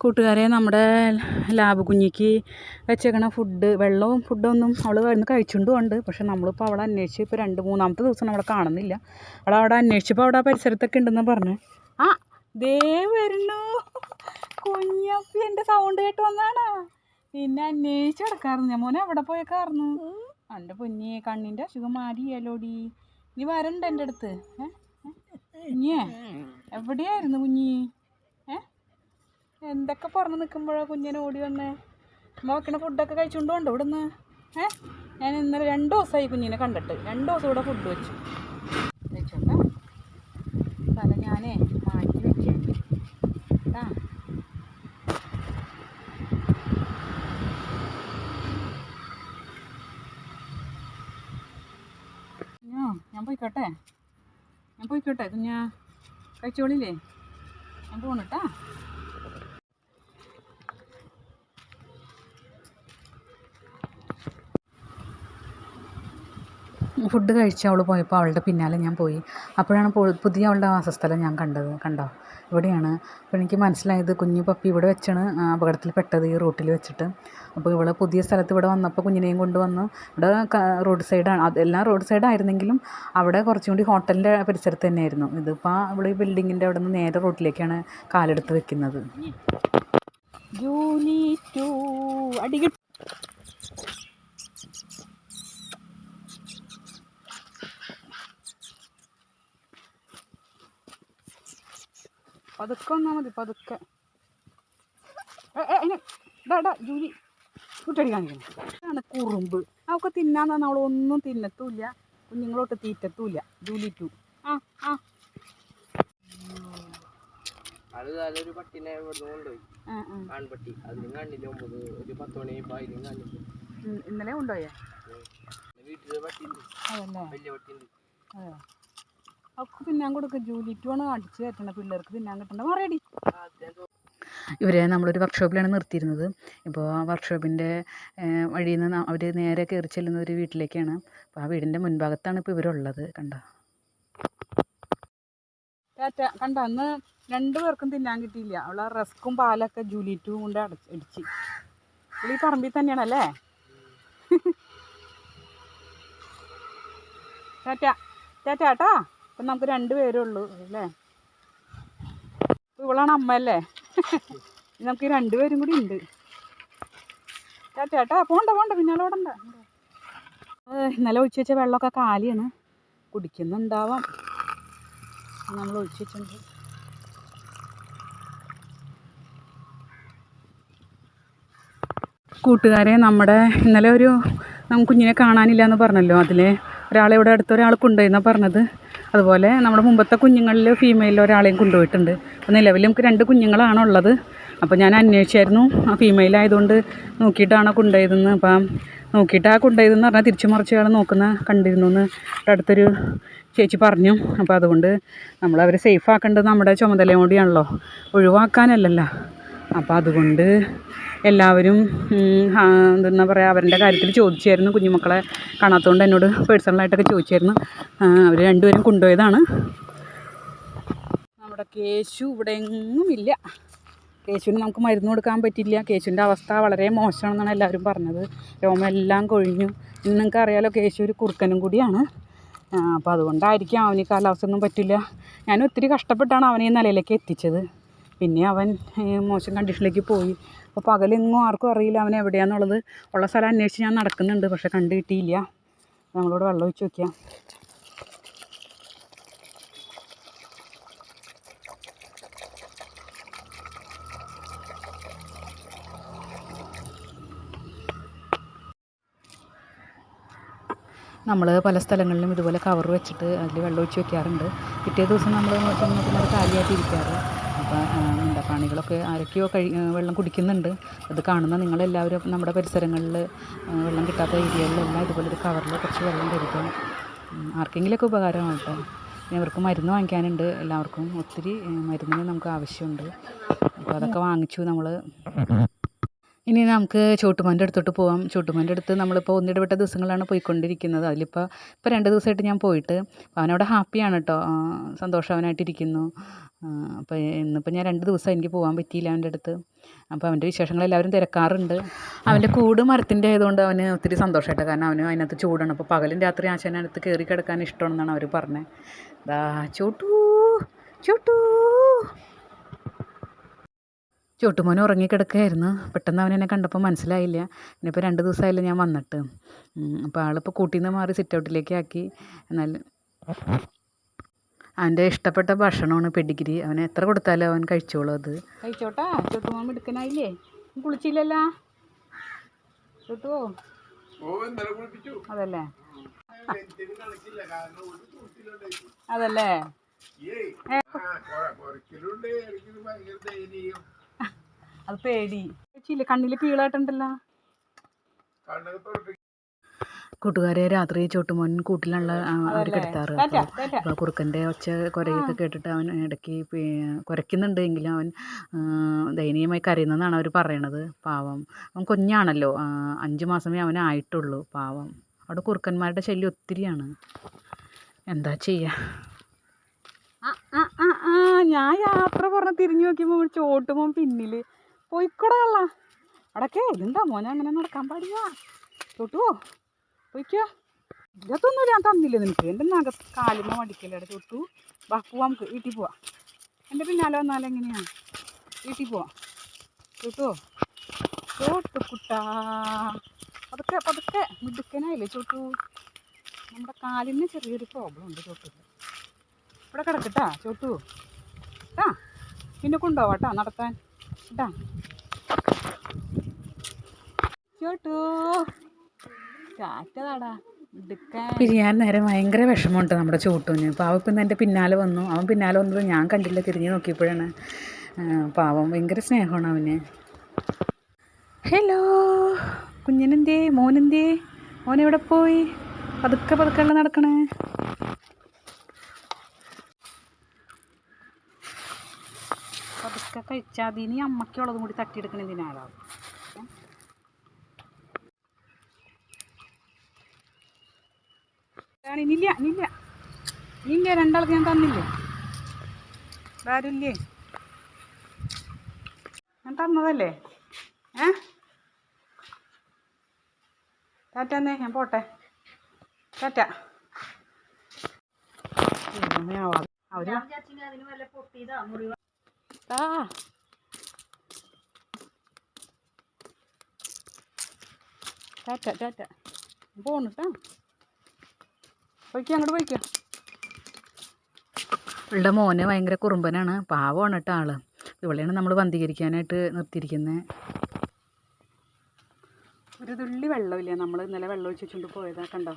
കൂട്ടുകാരെ നമ്മുടെ lab കുഞ്ഞിക്ക് വെച്ചേക്കണ food വെള്ളവും ഫുഡൊന്നും അവൾ ഇന്ന് കഴിച്ചുകൊണ്ടും ഉണ്ട് പക്ഷെ നമ്മളിപ്പോൾ അവളെ അന്വേഷിച്ച് ഇപ്പോൾ രണ്ട് മൂന്നാമത്തെ ദിവസം നമ്മളെ കാണുന്നില്ല. അവൾ അവിടെ അന്വേഷിച്ചപ്പോൾ അവിടെ പരിസരത്തൊക്കെ ഉണ്ടെന്ന് പറഞ്ഞു. ആ ദേ വരുന്നു. കുഞ്ഞപ്പി എന്റെ സൗണ്ട് കേട്ട് വന്നാണ്. പിന്നെ അന്വേഷിച്ച് കിടക്കാറുണ്ട് ഞാൻ മോനെ എവിടെ പോയേക്കാറുന്നു എന്റെ പൊന്നിയെ കണ്ണിന്റെ അസുഖം മാറിയല്ലോടി. നീ വരണ്ട എന്റെ അടുത്ത്. ഏ? കുഞ്ഞേ എവിടെയായിരുന്നു കുഞ്ഞി? എന്തൊക്കെ പറഞ്ഞു നിൽക്കുമ്പോഴാണ് കുഞ്ഞിനെ ഓടി വന്നേ? അമ്മ വെക്കണ ഫുഡൊക്കെ കഴിച്ചുകൊണ്ട് കൊണ്ടോ ഇവിടുന്ന്? ഏ? ഞാൻ ഇന്നലെ രണ്ട് ദിവസമായി കുഞ്ഞിനെ കണ്ടിട്ട്. രണ്ട് ദിവസം ഇവിടെ ഫുഡ് വെച്ചു. വെച്ചോണ്ടാ? തല ഞാനേ മാറ്റി വെച്ചേ. കേട്ടാ ഞാൻ പോയിക്കോട്ടെ? ഞാൻ പോയിക്കോട്ടെ കുഞ്ഞാ? കഴിച്ചോളില്ലേ? ഞാൻ പോണട്ടാ. ഫുഡ് കഴിച്ച് അവൾ പോയപ്പോൾ അവളുടെ പിന്നാലെ ഞാൻ പോയി. അപ്പോഴാണ് പുതിയ അവളുടെ വാസസ്ഥലം ഞാൻ കണ്ടത് കണ്ടോ? ഇവിടെയാണ്. അപ്പോൾ എനിക്ക് മനസ്സിലായത് കുഞ്ഞു പപ്പി ഇവിടെ വെച്ചാണ് അപകടത്തിൽ പെട്ടത് ഈ റൂട്ടിൽ വെച്ചിട്ട്. അപ്പോൾ ഇവിടെ പുതിയ സ്ഥലത്ത് ഇവിടെ വന്നപ്പോൾ കുഞ്ഞിനെയും കൊണ്ടുവന്നു. ഇവിടെ റോഡ് സൈഡാണ് അതെല്ലാം റോഡ് സൈഡായിരുന്നെങ്കിലും അവിടെ കുറച്ചും കൂടി ഹോട്ടലിന്റെ പരിസരത്ത് തന്നെയായിരുന്നു. ഇതിപ്പോൾ ഇവിടെ ഈ ബിൽഡിങ്ങിന്റെ അവിടെ നിന്ന് നേരെ റോട്ടിലേക്കാണ് കാലെടുത്ത് വെക്കുന്നത്. ജൂലി ടു അടിക പതുക്കെ വന്നാൽ മതി പതുക്കെ. ഡാ ജൂലി. കുട്ടടി കാണിക്കണം ഇതാണ് കുറുമ്പ്. അവൾക്ക് തിന്നാൻ തന്നെ അവളൊന്നും തിന്നത്തുമില്ല കുഞ്ഞുങ്ങളോട്ട് തീറ്റത്തുമില്ല ജൂലി ടു. ആ ആ. പട്ടിനെ കൊണ്ടുപോയി. ആൺപട്ടി. കണ്ടില്ല ഒമ്പത് ഒരു പത്ത് മണി കണ്ടില്ല? ഇന്നലെ കൊണ്ടുപോയാ? വലിയ പട്ടിയുണ്ട്. അതെ അവൾക്ക് തിന്നാൻ കൊടുക്കുക ജൂലി അടിച്ച് കയറ്റണം പിള്ളേർക്ക് തിന്നാൻ കിട്ടണം മറിയടി ഇവരെ നമ്മളൊരു വർക്ക്ഷോപ്പിലാണ് നിർത്തിയിരുന്നത്. ഇപ്പോൾ ആ വർക്ക്ഷോപ്പിന്റെ വഴിയിൽ നിന്ന് അവർ നേരെ കയറി ചെല്ലുന്ന ഒരു വീട്ടിലേക്കാണ്. അപ്പോൾ ആ വീടിന്റെ മുൻഭാഗത്താണ് ഇപ്പോൾ ഇവരുള്ളത്. കണ്ട? കണ്ട? അന്ന് രണ്ടു പേർക്കും തിന്നാൻ കിട്ടിയില്ല. അവളെ റസ്ക്കും പാലൊക്കെ ജൂലിറ്റും കൊണ്ട് അടച്ച് അടിച്ച്. ഈ പറമ്പിൽ തന്നെയാണല്ലേ ടാറ്റ ചേട്ടാ ട്ടാ അപ്പം നമുക്ക് രണ്ട് പേരേ ഉള്ളൂ അല്ലേ? ഇവളാണ് അമ്മ അല്ലേ? നമുക്ക് രണ്ടുപേരും കൂടി ഉണ്ട്. ചേട്ടാ പോണ്ട പോണ്ട പിന്നാലെ ഓടണ്ട. ഇന്നലെ ഒഴിച്ച് വെച്ച വെള്ളമൊക്കെ കാലിയാണ്. കുടിക്കുന്നുണ്ടാവാം. നമ്മൾ ഒഴിച്ച് വെച്ചിട്ടുണ്ട് കൂട്ടുകാരെ നമ്മുടെ ഇന്നലെ ഒരു നമുക്ക് കുഞ്ഞിനെ കാണാനില്ല എന്ന് പറഞ്ഞല്ലോ. അതിലെ ഒരാളെ ഇവിടെ അടുത്ത ഒരാൾ കൊണ്ടുപോയെന്നാണ് പറഞ്ഞത്. അതുപോലെ നമ്മുടെ മുമ്പത്തെ കുഞ്ഞുങ്ങളിൽ ഫീമെയിൽ ഒരാളെയും കൊണ്ടുപോയിട്ടുണ്ട്. അപ്പോൾ നിലവിൽ നമുക്ക് രണ്ട് കുഞ്ഞുങ്ങളാണ് ഉള്ളത്. അപ്പോൾ ഞാൻ അന്വേഷിച്ചായിരുന്നു. ആ ഫീമെയിൽ ആയതുകൊണ്ട് നോക്കിയിട്ടാണ് കൊണ്ടുപോയതെന്ന്. അപ്പോൾ നോക്കിയിട്ട് ആ കൊണ്ടുപോയതെന്ന് പറഞ്ഞാൽ തിരിച്ചു മറിച്ച് അയാൾ നോക്കുന്ന കണ്ടിരുന്നു എന്ന് അടുത്തൊരു ചേച്ചി പറഞ്ഞു. അപ്പോൾ അതുകൊണ്ട് നമ്മൾ അവരെ സേഫ് ആക്കേണ്ടത് നമ്മുടെ ചുമതലയും കൂടിയാണല്ലോ. ഒഴിവാക്കാനല്ലല്ലോ. അപ്പോൾ അതുകൊണ്ട് എല്ലാവരും എന്താ പറയുക അവരുടെ കാര്യത്തിൽ ചോദിച്ചായിരുന്നു. കുഞ്ഞുമക്കളെ കാണാത്തതുകൊണ്ട് എന്നോട് പേഴ്സണലായിട്ടൊക്കെ ചോദിച്ചായിരുന്നു. അവർ രണ്ടുപേരും കൊണ്ടുപോയതാണ്. നമ്മുടെ കേശു ഇവിടെ എങ്ങുമില്ല. കേശുവിന് നമുക്ക് മരുന്ന് കൊടുക്കാൻ പറ്റില്ല. കേശുവിന്റെ അവസ്ഥ വളരെ മോശമാണെന്നാണ് എല്ലാവരും പറഞ്ഞത്. രോമെല്ലാം കൊഴിഞ്ഞു. ഇന്ന് നിങ്ങൾക്ക് അറിയാലോ കേശു ഒരു കുറുക്കനും കൂടിയാണ്. അപ്പോൾ അതുകൊണ്ടായിരിക്കും അവന് കാലാവസ്ഥയൊന്നും പറ്റില്ല. ഞാൻ ഒത്തിരി കഷ്ടപ്പെട്ടാണ് അവനെ ഈ നിലയിലേക്ക് എത്തിച്ചത്. പിന്നെ അവൻ മോശം കണ്ടീഷനിലേക്ക് പോയി. അപ്പോൾ പകലെങ്ങും ആർക്കും അറിയില്ല അവൻ എവിടെയാണെന്നുള്ളത് ഉള്ള സ്ഥലം അന്വേഷിച്ച് ഞാൻ നടക്കുന്നുണ്ട് പക്ഷെ കണ്ടു കിട്ടിയില്ല. നമ്മളോട് വെള്ളം ഒഴിച്ച് നോക്കിയാൽ നമ്മൾ പല സ്ഥലങ്ങളിലും ഇതുപോലെ കവർ വെച്ചിട്ട് അതിൽ വെള്ളം ഒഴിച്ച് വെക്കാറുണ്ട്. പിറ്റേ ദിവസം നമ്മൾ നോക്കുമ്പോൾ കാലിയായിട്ട് ഇരിക്കാറ് അപ്പോൾ എന്താ പ്രാണികളൊക്കെ ആരൊക്കെയോ കഴി വെള്ളം കുടിക്കുന്നുണ്ട്. അത് കാണുന്ന നിങ്ങളെല്ലാവരും നമ്മുടെ പരിസരങ്ങളിൽ വെള്ളം കിട്ടാത്ത ഏരിയകളിലെല്ലാം ഇതുപോലൊരു കവറിൽ കുറച്ച് വെള്ളം കരുതും ആർക്കെങ്കിലുമൊക്കെ കേട്ടോ പിന്നെ അവർക്ക് മരുന്ന് വാങ്ങിക്കാനുണ്ട്. എല്ലാവർക്കും ഒത്തിരി മരുന്നിന് നമുക്ക് ആവശ്യമുണ്ട്. അപ്പോൾ അതൊക്കെ വാങ്ങിച്ചു നമ്മൾ ഇനി നമുക്ക് ചോട്ടുമോന്റെ അടുത്തോട്ട് പോവാം. ചോട്ടുമോന്റെ അടുത്ത് നമ്മളിപ്പോൾ ഒന്നിടവിട്ട ദിവസങ്ങളാണ് പോയിക്കൊണ്ടിരിക്കുന്നത്. അതിലിപ്പോൾ ഇപ്പോൾ രണ്ട് ദിവസമായിട്ട് ഞാൻ പോയിട്ട് അപ്പോൾ അവനവിടെ ഹാപ്പിയാണ് കേട്ടോ സന്തോഷവാനായിട്ടിരിക്കുന്നു. അപ്പോൾ ഇന്നിപ്പോൾ ഞാൻ രണ്ട് ദിവസം എനിക്ക് പോകാൻ പറ്റിയില്ല അവന്റെ അടുത്ത്. അപ്പോൾ അവന്റെ വിശേഷങ്ങൾ എല്ലാവരും തിരക്കാറുണ്ട്. അവന്റെ കൂട് മരത്തിന്റെ ആയതുകൊണ്ട് അവന് ഒത്തിരി സന്തോഷമായിട്ട് കാരണം അവന് അതിനകത്ത് ചൂടാണ്. അപ്പോൾ പകലും രാത്രി ആശാനകത്ത് കയറി കിടക്കാൻ ഇഷ്ടമാണെന്നാണ് അവർ പറഞ്ഞത് ദാ ചോട്ടു ചോട്ടു ചോട്ടുമോൻ ഉറങ്ങിക്കിടക്കുകയായിരുന്നു. പെട്ടെന്ന് അവൻ എന്നെ കണ്ടപ്പോൾ മനസ്സിലായില്ല. ഇനിയിപ്പോൾ രണ്ട് ദിവസമായില്ല ഞാൻ വന്നിട്ട്. അപ്പോൾ ആളിപ്പോൾ കൂട്ടിൽ നിന്ന് മാറി സിറ്റ് ഔട്ടിലേക്ക് ആക്കി എന്നാൽ അവന്റെ ഇഷ്ടപ്പെട്ട ഭക്ഷണമാണ് പെഡിഗിരി. അവൻ എത്ര കൊടുത്താലും അവൻ കഴിച്ചോളൂ അത്. കഴിച്ചോട്ടാ? ചോട്ടുമോൻ മിടുക്കനായില്ലേ? കുളിച്ചില്ലല്ലോ? ചോട്ടുവോ? അതല്ലേ? അതല്ലേ? അത് പേടി. കഴിച്ചില്ലേ കണ്ണിൽ പീളായിട്ടുണ്ടല്ലോ. കൂട്ടുകാരെ രാത്രി ചോട്ടുമോൻ കൂട്ടിലുള്ള അവർ കിടത്താറ്. അപ്പോൾ കുറുക്കന്റെ കുറുക്കന്റെ ഒച്ച കുരയൊക്കെ കേട്ടിട്ട് അവൻ ഇടയ്ക്ക് കുരയ്ക്കുന്നുണ്ട് എങ്കിലും അവൻ ദയനീയമായി കരയുന്നതെന്നാണ് അവർ പറയണത്. പാവം. അവൻ കുഞ്ഞാണല്ലോ. അഞ്ച് മാസമേ അവനായിട്ടുള്ളൂ പാവം. അവിടെ കുറുക്കന്മാരുടെ ശല്യം ഒത്തിരിയാണ്. എന്താ ചെയ്യുക ഞാൻ യാത്ര പറഞ്ഞ് തിരിഞ്ഞു നോക്കിയപ്പോൾ ചോട്ടുമോൻ പിന്നിൽ പോയിക്കൂടെ കള്ള അടക്കേ ഇതെന്താ മോനെ അങ്ങനെ നടക്കാൻ പാടില്ല? ചോട്ടുവോ പോയിക്കോ. ഇതൊന്നും ഞാൻ തന്നില്ല നിനക്ക്. എന്റെ നഗ കാലിമ മടിക്കല്ലേ ചോട്ടു വാ പോവാം നമുക്ക്. വീട്ടിൽ പോവാം. എന്റെ പിന്നാലെ വന്നാൽ എങ്ങനെയാണ് വീട്ടിൽ പോവാം. ചോട്ടുവോ ചോട്ടു കുട്ടാ. പതുക്കെ പതുക്കെ. മിടുക്കനായില്ലേ ചോട്ടു നമ്മുടെ കാലിന് ചെറിയൊരു പ്രോബ്ലം ഉണ്ട് ചോട്ടു ഇവിടെ കിടക്കട്ടാ ചോട്ടു ആ പിന്നെ കൊണ്ടുപോവാട്ടാ നടത്താൻ ട്ടാ ചോട്ടു കാറ്റതാടാ പിരിയാൻ നേരം ഭയങ്കര വിഷമമുണ്ട് നമ്മുടെ ചോട്ടൂന്. പാവം ഇപ്പം എന്റെ പിന്നാലെ വന്നു. അവൻ പിന്നാലെ വന്നത് ഞാൻ കണ്ടില്ല തിരിഞ്ഞ് നോക്കിയപ്പോഴാണ്. പാവം. ഭയങ്കര സ്നേഹമാണ് അവന്. ഹലോ. കുഞ്ഞിനെന്തേ? മോനെന്തേ? മോനെവിടെ പോയി? പതുക്കെ പതുക്കെ നടക്കണേ? പതുക്കെ കഴിച്ചാൽ ഇനി അമ്മയ്ക്കുള്ളതും കൂടി തട്ടിയെടുക്കണ എന്തിനാളാവും ഇനിയില്ല ഇനിയില്ല ഇനിയില്ല രണ്ടാൾക്ക് ഞാൻ തന്നില്ലേ ആരുമില്ലേ ഞാൻ തന്നതല്ലേ ഏ ടാറ്റന്നേ ഞാൻ പോട്ടെ ടാറ്റ അവർ ആ ടാറ്റ ടാറ്റ പോണു കേട്ടോ പോയിക്കോ അങ്ങോട്ട് പോയിക്കോ. ഇവളുടെ മോന് ഭയങ്കര കുറുമ്പനാണ്. പാവമാണ് കേട്ടോ ആൾ. ഇവളെയാണ് നമ്മൾ വന്ധീകരിക്കാനായിട്ട് നിർത്തിയിരിക്കുന്നത് ഒരു തുള്ളി വെള്ളമില്ല? നമ്മൾ ഇന്നലെ വെള്ളം ഒഴിച്ചുകൊണ്ട് പോയതാ കണ്ടോ?